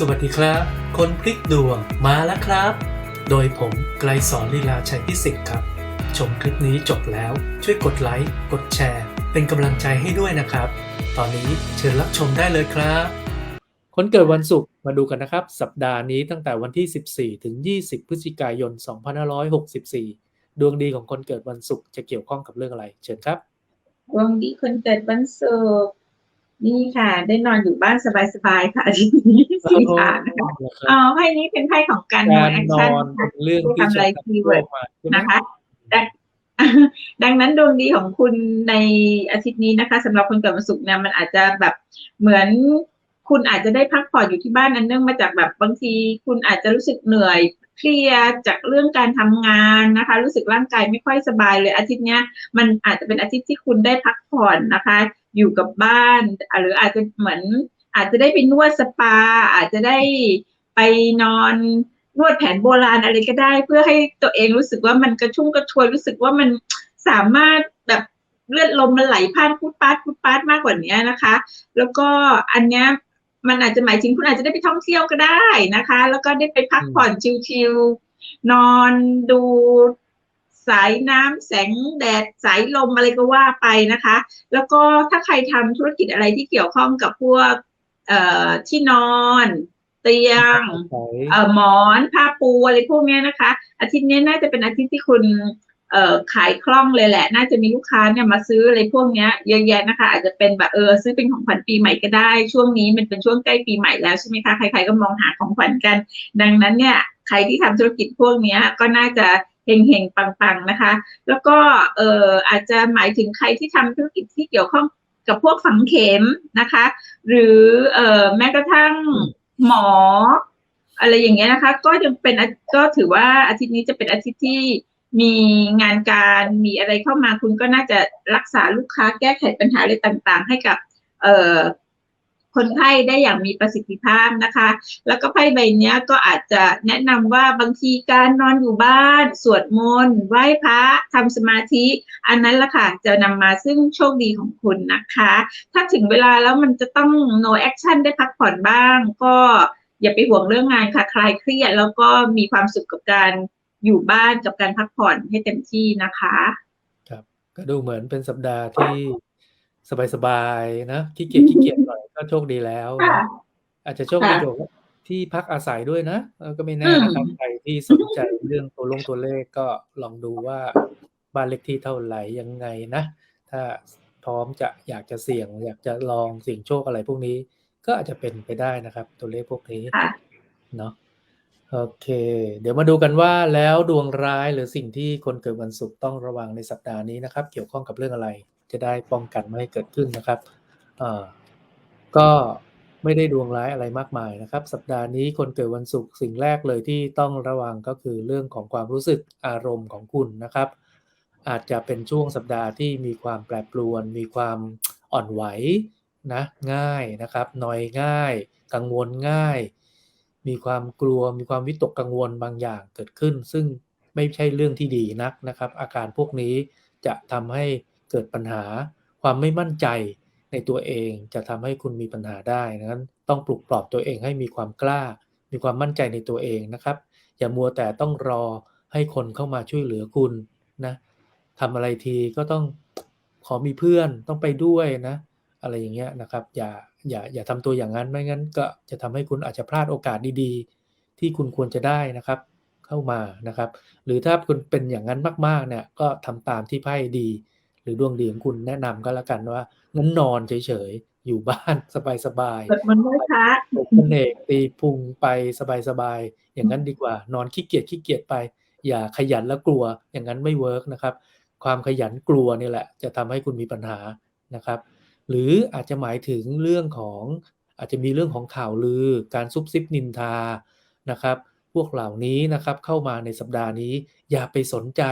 สวัสดีครับ คนพลิกดวงมาแล้วครับ โดยผมไกลสอนลีลาชัยพิสิทธิ์ครับ ชมคลิปนี้จบแล้วช่วยกดไลค์ กดแชร์ เป็นกำลังใจให้ด้วยนะครับ ตอนนี้เชิญรับชมได้เลยครับ คนเกิดวันศุกร์มาดูกันนะครับ สัปดาห์นี้ตั้งแต่วันที่ 14 ถึง 20 พฤศจิกายน 2564 ดวงดีของคนเกิดวันศุกร์จะเกี่ยวข้องกับเรื่องอะไร เชิญครับ ดวงดีคนเกิดวันศุกร์ นี่ค่ะ ได้นอนอยู่บ้านสบายๆค่ะอาทิตย์นี้สี่ขานะคะอ๋อไพ่นี้เป็นไพ่ของการนอการนแอคนอชั่นนเป็นเรื่องที่ทำอะไรจะคีย์เวิร์ดมาใช่ไหมนะคะดังดังนั้นดวงดีของคุณในอาทิตย์นี้นะคะสำหรับคนเกิดวันศุกร์เนี่ยมันอาจจะแบบเหมือนคุณอาจจะได้พักผ่อนอยู่ที่บ้านนั้นเนื่องมาจากแบบบางที คุณอาจจะรู้สึกเหนื่อย เพลียจากเรื่องการทำงานนะคะ รู้สึกร่างกายไม่ค่อยสบายเลยอาทิตย์เนี้ยมันอาจจะเป็นอาทิตย์ที่คุณได้พักผ่อนนะคะ อยู่กับบ้าน หรืออาจจะเหมือน อาจจะได้ไปนวดสปา อาจจะได้ไปนอนนวดแผนโบราณอะไรก็ได้ เพื่อให้ตัวเองรู้สึกว่ามันกระชุ่มกระชวยรู้สึกว่ามันสามารถแบบเลือดลมมันไหลผ่านพุดปาดพุดปาดมากกว่านี้นะคะ แล้วก็อันเนี้ย มันอาจจะหมายถึงคุณอาจจะได้ไปท่องเที่ยวก็ได้นะคะ แล้วก็ได้ไปพักผ่อนชิลๆนอนดูสายน้ำแสงแดดสายลมอะไรก็ว่าไปนะคะ แล้วก็ถ้าใครทำธุรกิจอะไรที่เกี่ยวข้องกับพวกเอ่อที่นอนเตียงเอ่อหมอนผ้าปูอะไรพวกเนี้ยนะคะ อาทิตย์นี้น่าจะเป็นอาทิตย์ที่คุณ เอ่อขายคล่องเลยแหละ น่าจะมีลูกค้าเนี่ยมาซื้ออะไรพวกเนี้ยเยอะแยะนะคะ อาจจะเป็นแบบเออซื้อเป็นของขวัญปีใหม่ก็ได้ ช่วงนี้มันเป็นช่วงใกล้ปีใหม่แล้วใช่ไหมคะ ใครๆก็มองหาของขวัญกัน ดังนั้นเนี่ยใครที่ทำธุรกิจพวกเนี้ยก็น่าจะเฮงๆปังๆนะคะ แล้วก็เอ่ออาจจะหมายถึงใครที่ทำธุรกิจที่เกี่ยวข้องกับพวกฝังเข็มนะคะ หรือเอ่อแม้กระทั่งหมอ อะไรอย่างเงี้ยนะคะ ก็ยังเป็นก็ถือว่าอาทิตย์นี้จะเป็นอาทิตย์ที่ มีงานการมีอะไรเข้ามาคุณก็น่าจะรักษาลูกค้าแก้ไขปัญหาอะไรต่างๆ ให้กับเคนไข้ได้อย่างมีประสิทธิภาพนะคะ แล้วก็ไพ่ใบนี้ก็อาจจะแนะนำว่าบางทีการนอนอยู่บ้าน สวดมนต์ไหว้พระทำสมาธิ อันนั้นละค่ะ จะนำมาซึ่งโชคดีของคุณนะคะ ถ้าถึงเวลาแล้วมันจะต้อง no action ได้พักผ่อนบ้าง ก็อย่าไปห่วงเรื่องงานค่ะ คลายเครียดแล้วก็มีความสุขกับการ อยู่บ้านกับการพักผ่อนให้เต็มที่นะคะ ครับ ก็ดูเหมือนเป็นสัปดาห์ที่สบายๆนะขี้เกียจขี้เกียจหน่อยก็โชคดีแล้วค่ะนะอาจจะโชคดีค่ะกว่าที่พักอาศัยด้วยนะเออก็ไม่แน่นะครับอืมใครที่สนใจเรื่องตัวลงตัวเลขก็ลองดูว่าบ้านเลขที่เท่าไหร่ยังไงนะ ถ้าพร้อมจะอยากจะเสี่ยง อยากจะลองเสี่ยงโชคอะไรพวกนี้ ก็อาจจะเป็นไปได้นะครับ ตัวเลขพวกนี้ค่ะเนาะ โอเค เดี๋ยวมาดูกันว่าแล้วดวงร้ายหรือสิ่งที่คนเกิดวันศุกร์ต้องระวังในสัปดาห์นี้นะครับ เกี่ยวข้องกับเรื่องอะไร จะได้ป้องกันไม่ให้เกิดขึ้นนะครับเอ่อก็ไม่ได้ดวงร้ายอะไรมากมายนะครับ สัปดาห์นี้คนเกิดวันศุกร์สิ่งแรกเลยที่ต้องระวังก็คือเรื่องของความรู้สึกอารมณ์ของคุณนะครับ อาจจะเป็นช่วงสัปดาห์ที่มีความแปรปรวน มีความอ่อนไหวนะง่ายนะครับนอยง่าย กังวลง่าย มีความกลัวมีความวิตกกังวลบางอย่างเกิดขึ้น ซึ่งไม่ใช่เรื่องที่ดีนักนะครับ อาการพวกนี้จะทำให้เกิดปัญหาความไม่มั่นใจในตัวเองจะทำให้คุณมีปัญหาได้นั้นต้องปลุกปลอบตัวเองให้มีความกล้า มีความมั่นใจในตัวเองนะครับ อย่ามัวแต่ต้องรอให้คนเข้ามาช่วยเหลือคุณนะทำอะไรทีก็ต้องขอมีเพื่อนต้องไปด้วยนะ อะไรอย่างเงี้ยนะครับ อย่าอย่าอย่าทำตัวอย่างนั้นไม่งั้นก็จะทำให้คุณอาจจะพลาดโอกาสดีๆ ที่คุณควรจะได้นะครับ เข้ามานะครับ หรือถ้าคุณเป็นอย่างนั้นมากๆเนี่ยก็ทำตามที่ไพ่ดี หรือดวงดีของคุณแนะนำก็แล้วกันว่างั้นนอนเฉยๆอยู่บ้านสบายๆสวดมนต์ไหว้พระปลุกพเนกตีพุงไปสบายๆอย่างนั้นดีกว่า นอนขี้เกียจขี้เกียจไป อย่าขยันแล้วกลัวอย่างนั้นไม่เวิร์กนะครับ ความขยันกลัวนี่แหละ จะทำให้คุณมีปัญหานะครับ หรืออาจจะหมายถึงเรื่องของอาจจะมีเรื่องของข่าวลือ การซุบซิบนินทานะครับ พวกเหล่านี้นะครับเข้ามาในสัปดาห์นี้อย่าไปสนใจ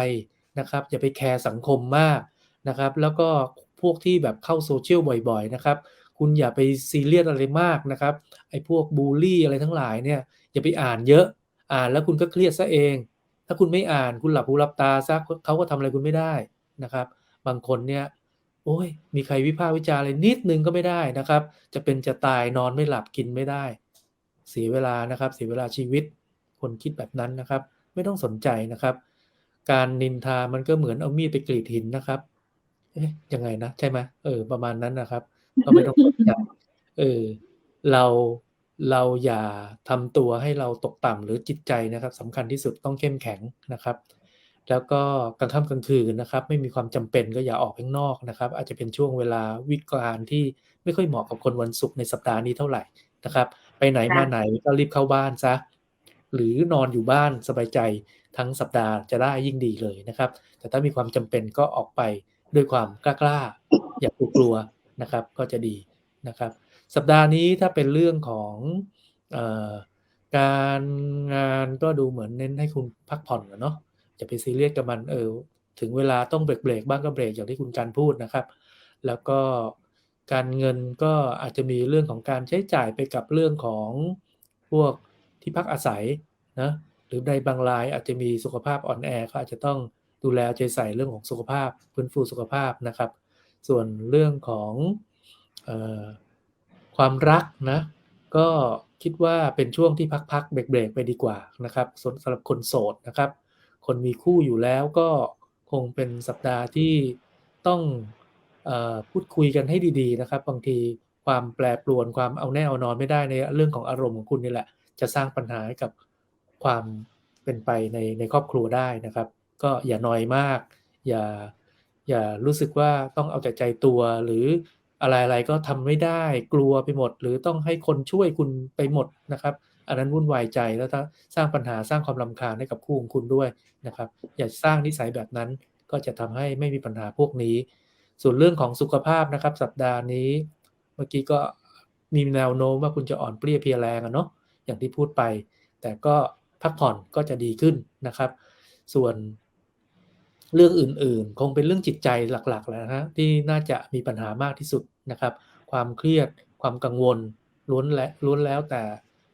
นะครับ อย่าไปแคร์สังคมมากนะครับ แล้วก็พวกที่แบบเข้าโซเชียลบ่อย ๆ นะครับ คุณอย่าไปซีเรียสอะไรมากนะครับไอ้พวกบูลลี่อะไรทั้งหลายเนี่ยอย่าไปอ่านเยอะอ่านแล้วคุณก็เครียดซะเอง ถ้าคุณไม่อ่านคุณหลับหูหลับตาซะเขาก็ทำอะไรคุณไม่ได้นะครับ บางคนเนี่ย โอ้ย มีใครวิพากษ์วิจารณ์อะไรนิดนึงก็ไม่ได้นะครับ จะเป็นจะตายนอนไม่หลับกินไม่ได้ เสียเวลานะครับ เสียเวลาชีวิต คนคิดแบบนั้นนะครับ ไม่ต้องสนใจนะครับ การนินทามันก็เหมือนเอามีดไปกรีดหินนะครับ เอ๊ะยังไงนะ ใช่ไหมเออ ประมาณนั้นนะครับ ก็ไม่ต้องสนใจ เออ เราเราอย่าทำตัวให้เราตกต่ำหรือจิตใจนะครับสำคัญที่สุดต้องเข้มแข็งนะครับ แล้วก็กลางค่ำกลางคืนนะครับ ไม่มีความจำเป็นก็อย่าออกข้างนอกนะครับ อาจจะเป็นช่วงเวลาวิกาลที่ไม่ค่อยเหมาะกับคนวันศุกร์ในสัปดาห์นี้เท่าไหร่นะครับ ไปไหนค่ะมาไหนก็รีบเข้าบ้านซะหรือนอนอยู่บ้านสบายใจทั้งสัปดาห์จะได้ยิ่งดีเลยนะครับ แต่ถ้ามีความจำเป็นก็ออกไปด้วยความกล้าๆอย่ากลัวๆนะครับก็จะดีนะครับ สัปดาห์นี้ถ้าเป็นเรื่องของเออการงานก็ดูเหมือนเน้นให้คุณพักผ่อนกันเนาะ อย่าไปซีเรียสกับมันเออถึงเวลาต้องเบรกเบรกๆบ้างก็เบรกอย่างที่คุณการพูดนะครับ แล้วก็การเงินก็อาจจะมีเรื่องของการใช้จ่ายไปกับเรื่องของพวกที่พักอาศัยนะหรือในบางรายอาจจะมีสุขภาพอ่อนแอก็อาจจะต้องดูแลใจใส่เรื่องของสุขภาพฟื้นฟูสุขภาพนะครับ ส่วนเรื่องของออความรักนะก็คิดว่าเป็นช่วงที่พักๆเบรกๆไปดีกว่านะครับส่วนสำหรับคนโสดนะครับ คนมีคู่อยู่แล้วก็คงเป็นสัปดาห์ที่ต้องอพูดคุยกันให้ดีๆนะครับ บางทีความแปรปรวนความเอาแน่เอานอนไม่ได้ในเรื่องของอารมณ์ของคุณนี่แหละ จะสร้างปัญหาให้กับความเป็นไปในในครอบครัวได้นะครับ ก็อย่านอยมาก อย่าอย่ารู้สึกว่าต้องเอาแต่ใจตัวหรืออะไรๆก็ทำไม่ได้กลัวไปหมด หรือต้องให้คนช่วยคุณไปหมดนะครับ อันนั้นวุ่นวายใจแล้วถ้าสร้างปัญหาสร้างความรำคาญให้กับคู่ของคุณด้วยนะครับ อย่าสร้างนิสัยแบบนั้นก็จะทำให้ไม่มีปัญหาพวกนี้ ส่วนเรื่องของสุขภาพนะครับ สัปดาห์นี้ เมื่อกี้ก็มีแนวโน้มว่าคุณจะอ่อนเปรี้ยเพลียแรงอะเนาะอย่างที่พูดไป แต่ก็พักผ่อนก็จะดีขึ้นนะครับ ส่วนเรื่องอื่นๆ คงเป็นเรื่องจิตใจหลักๆแล้วนะฮะที่น่าจะมีปัญหามากที่สุดนะครับ ความเครียดความกังวลล้วนและล้วนแล้วแต่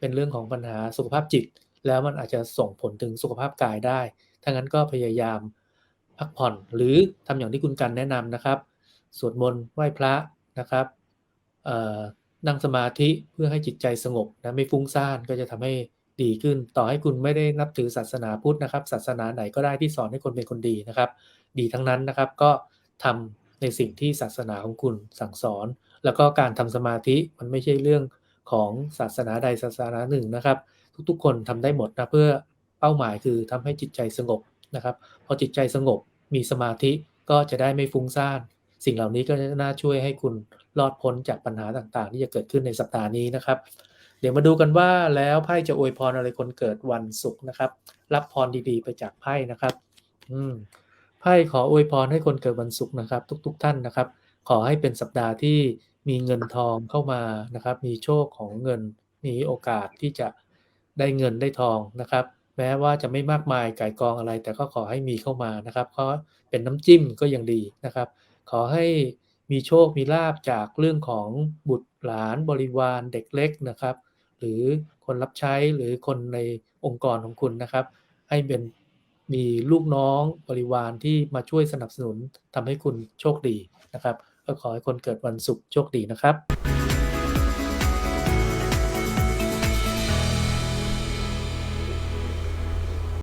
เป็นเรื่องของปัญหาสุขภาพจิต แล้วมันอาจจะส่งผลถึงสุขภาพกายได้ถ้างั้นก็พยายามพักผ่อนหรือทำอย่างที่คุณกันแนะนำนะครับ สวดมนต์ไหว้พระนะครับนั่งสมาธิเพื่อให้จิตใจสงบนะไม่ฟุ้งซ่านก็จะทำให้ดีขึ้น ต่อให้คุณไม่ได้นับถือศาสนาพุทธนะครับ ศาสนาไหนก็ได้ที่สอนให้คนเป็นคนดีนะครับ ดีทั้งนั้นนะครับก็ทำในสิ่งที่ศาสนาของคุณสั่งสอน แล้วก็การทำสมาธิมันไม่ใช่เรื่อง ของศาสนาใดศาสนาหนึ่งนะครับ ทุกๆ คนทำได้หมดนะเพื่อเป้าหมายคือทำให้จิตใจสงบนะครับ พอจิตใจสงบมีสมาธิก็จะได้ไม่ฟุ้งซ่านสิ่งเหล่านี้ก็จะน่าช่วยให้คุณรอดพ้นจากปัญหาต่างๆ ที่จะเกิดขึ้นในสัปดาห์นี้นะครับ เดี๋ยวมาดูกันว่าแล้วไพ่จะอวยพรอะไรคนเกิดวันศุกร์นะครับ รับพรดีๆ ไปจากไพ่นะครับ อืมไพ่ขออวยพรให้คนเกิดวันศุกร์นะครับ ทุก ๆ ท่านนะครับ ขอให้เป็นสัปดาห์ที่ มีเงินทองเข้ามานะครับ มีโชคของเงิน มีโอกาสที่จะได้เงินได้ทองนะครับ แม้ว่าจะไม่มากมายไก่ายกองอะไร แต่ก็ขอให้มีเข้ามานะครับเพราะเป็นน้ำจิ้มก็ยังดีนะครับ ขอให้มีโชคมีลาบจากเรื่องของบุตรหลานบริวารเด็กเล็กนะครับ หรือคนรับใช้หรือคนในองค์กรของคุณนะครับ ให้เป็นมีลูกน้องบริวารที่มาช่วยสนับสนุนทำให้คุณโชคดีนะครับ ก็ขอให้คนเกิดวันศุกร์โชคดีนะครับ